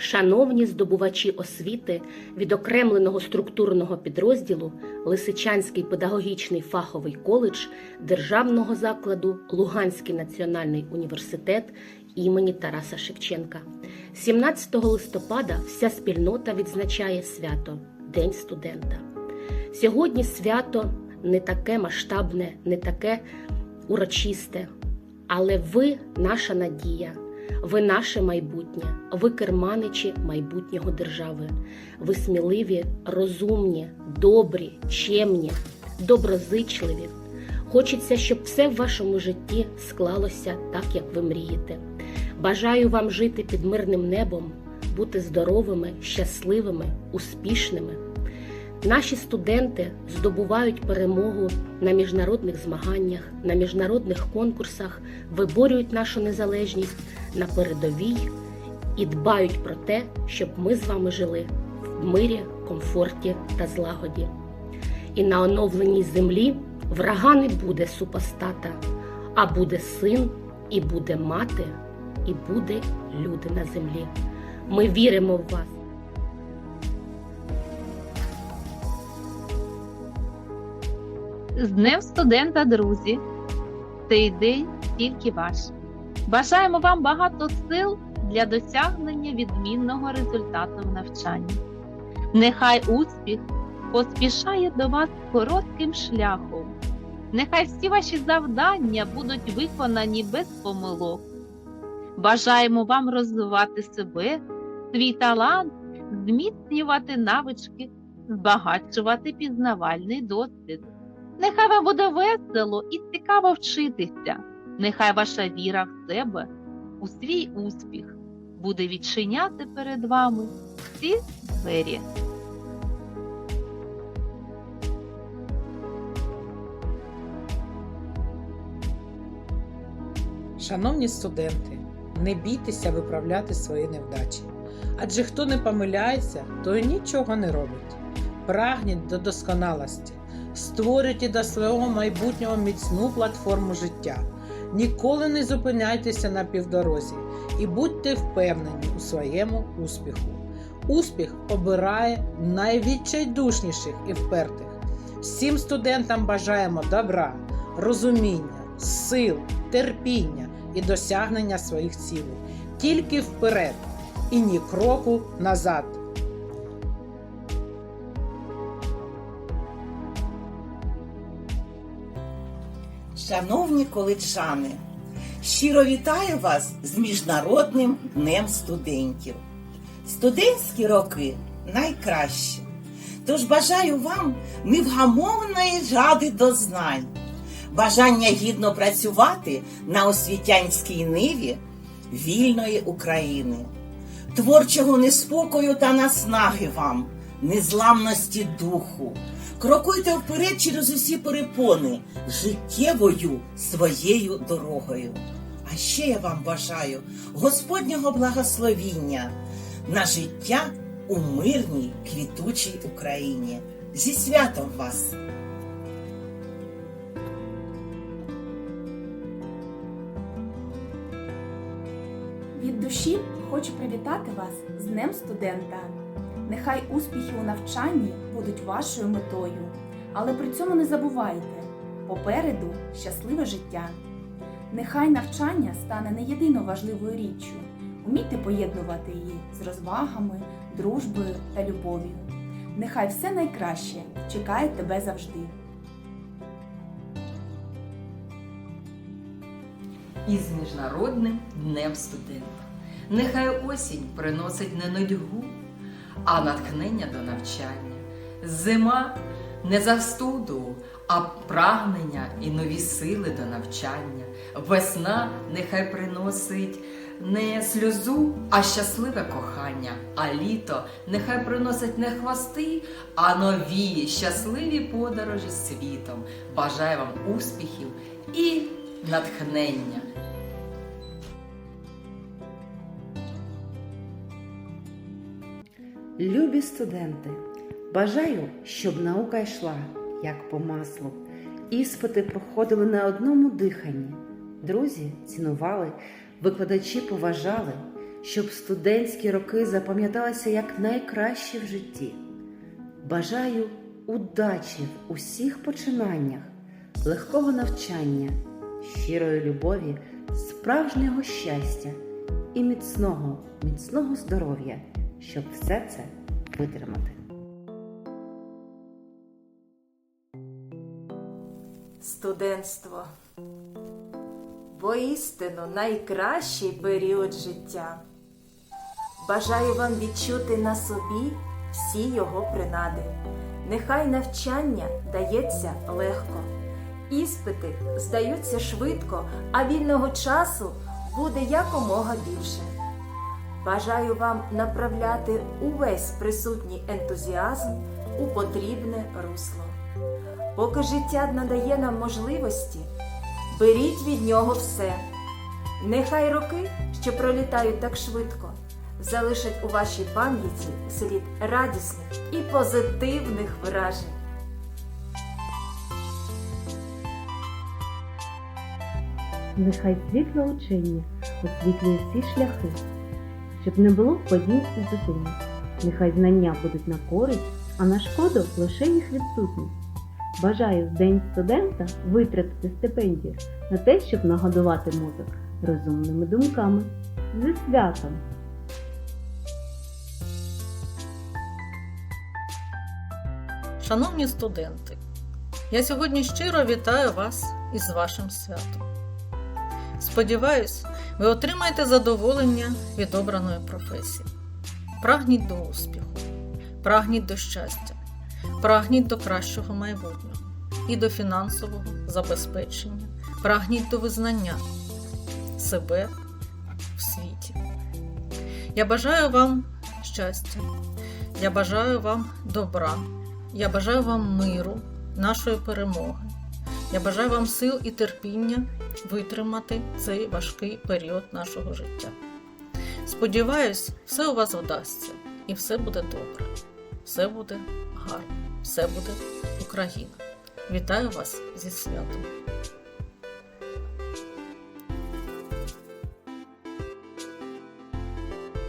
Шановні здобувачі освіти відокремленого структурного підрозділу Лисичанський педагогічний фаховий коледж Державного закладу Луганський національний університет імені Тараса Шевченка. 17 листопада вся спільнота відзначає свято День студента. Сьогодні свято не таке масштабне, не таке урочисте, але ви наша надія. Ви наше майбутнє, ви керманичі майбутнього держави. Ви сміливі, розумні, добрі, чемні, доброзичливі. Хочеться, щоб все в вашому житті склалося так, як ви мрієте. Бажаю вам жити під мирним небом, бути здоровими, щасливими, успішними. Наші студенти здобувають перемогу на міжнародних змаганнях, на міжнародних конкурсах, виборюють нашу незалежність на передовій і дбають про те, щоб ми з вами жили в мирі, комфорті та злагоді. І на оновленій землі врага не буде супостата, а буде син, і буде мати, і буде люди на землі. Ми віримо в вас. З Днем студента, друзі! Цей день тільки ваш. Бажаємо вам багато сил для досягнення відмінного результату в навчанні. Нехай успіх поспішає до вас коротким шляхом. Нехай всі ваші завдання будуть виконані без помилок. Бажаємо вам розвивати себе, свій талант, зміцнювати навички, збагачувати пізнавальний досвід. Нехай вам буде весело і цікаво вчитися. Нехай ваша віра в себе, у свій успіх буде відчиняти перед вами всі двері. Шановні студенти, не бійтеся виправляти свої невдачі. Адже хто не помиляється, той нічого не робить. Прагніть до досконалості, створюйте до свого майбутнього міцну платформу життя. Ніколи не зупиняйтеся на півдорозі і будьте впевнені у своєму успіху. Успіх обирає найвідчайдушніших і впертих. Всім студентам бажаємо добра, розуміння, сил, терпіння і досягнення своїх цілей. Тільки вперед і ні кроку назад. Шановні коледжани, щиро вітаю вас з Міжнародним днем студентів. Студентські роки найкращі. Тож бажаю вам невгамовної жади до знань, бажання гідно працювати на освітянській ниві вільної України, творчого неспокою та наснаги вам, незламності духу. Крокуйте вперед через усі перепони життєвою своєю дорогою. А ще я вам бажаю Господнього благословіння на життя у мирній квітучій Україні. Зі святом вас! Від душі хочу привітати вас з Днем студента. Нехай успіхи у навчанні будуть вашою метою, але при цьому не забувайте попереду щасливе життя. Нехай навчання стане не єдино важливою річчю. Умійте поєднувати її з розвагами, дружбою та любов'ю. Нехай все найкраще чекає тебе завжди. із Міжнародним днем студента. Нехай осінь приносить не нудьгу, а натхнення до навчання. Зима не застуду, а прагнення і нові сили до навчання. Весна нехай приносить не сльозу, а щасливе кохання. А літо нехай приносить не хвости, а нові щасливі подорожі світом. Бажаю вам успіхів і натхнення. Любі студенти, бажаю, щоб наука йшла, як по маслу. Іспити проходили на одному диханні. Друзі цінували, викладачі поважали, щоб студентські роки запам'яталися як найкращі в житті. Бажаю удачі в усіх починаннях, легкого навчання, щирої любові, справжнього щастя і міцного, міцного здоров'я, щоб все це витримати. Студентство. Воістину найкращий період життя. Бажаю вам відчути на собі всі його принади. Нехай навчання дається легко. Іспити здаються швидко, а вільного часу буде якомога більше. Бажаю вам направляти увесь присутній ентузіазм у потрібне русло. Поки життя надає нам можливості, беріть від нього все. Нехай роки, що пролітають так швидко, залишать у вашій пам'яті слід радісних і позитивних вражень. Нехай світло учення освітлює всі шляхи, щоб не було падінь і зупинок. Нехай знання будуть на користь, а на шкоду лише їх відсутність. Бажаю в День студента витратити стипендію на те, щоб нагодувати мозок розумними думками. Зі святом! Шановні студенти, я сьогодні щиро вітаю вас із вашим святом. Сподіваюсь, ви отримаєте задоволення від обраної професії. Прагніть до успіху, прагніть до щастя, прагніть до кращого майбутнього і до фінансового забезпечення, прагніть до визнання себе в світі. Я бажаю вам щастя, я бажаю вам добра. Я бажаю вам миру, нашої перемоги. Я бажаю вам сил і терпіння витримати цей важкий період нашого життя. Сподіваюсь, все у вас вдасться і все буде добре, все буде гарно, все буде Україна. Вітаю вас зі святом!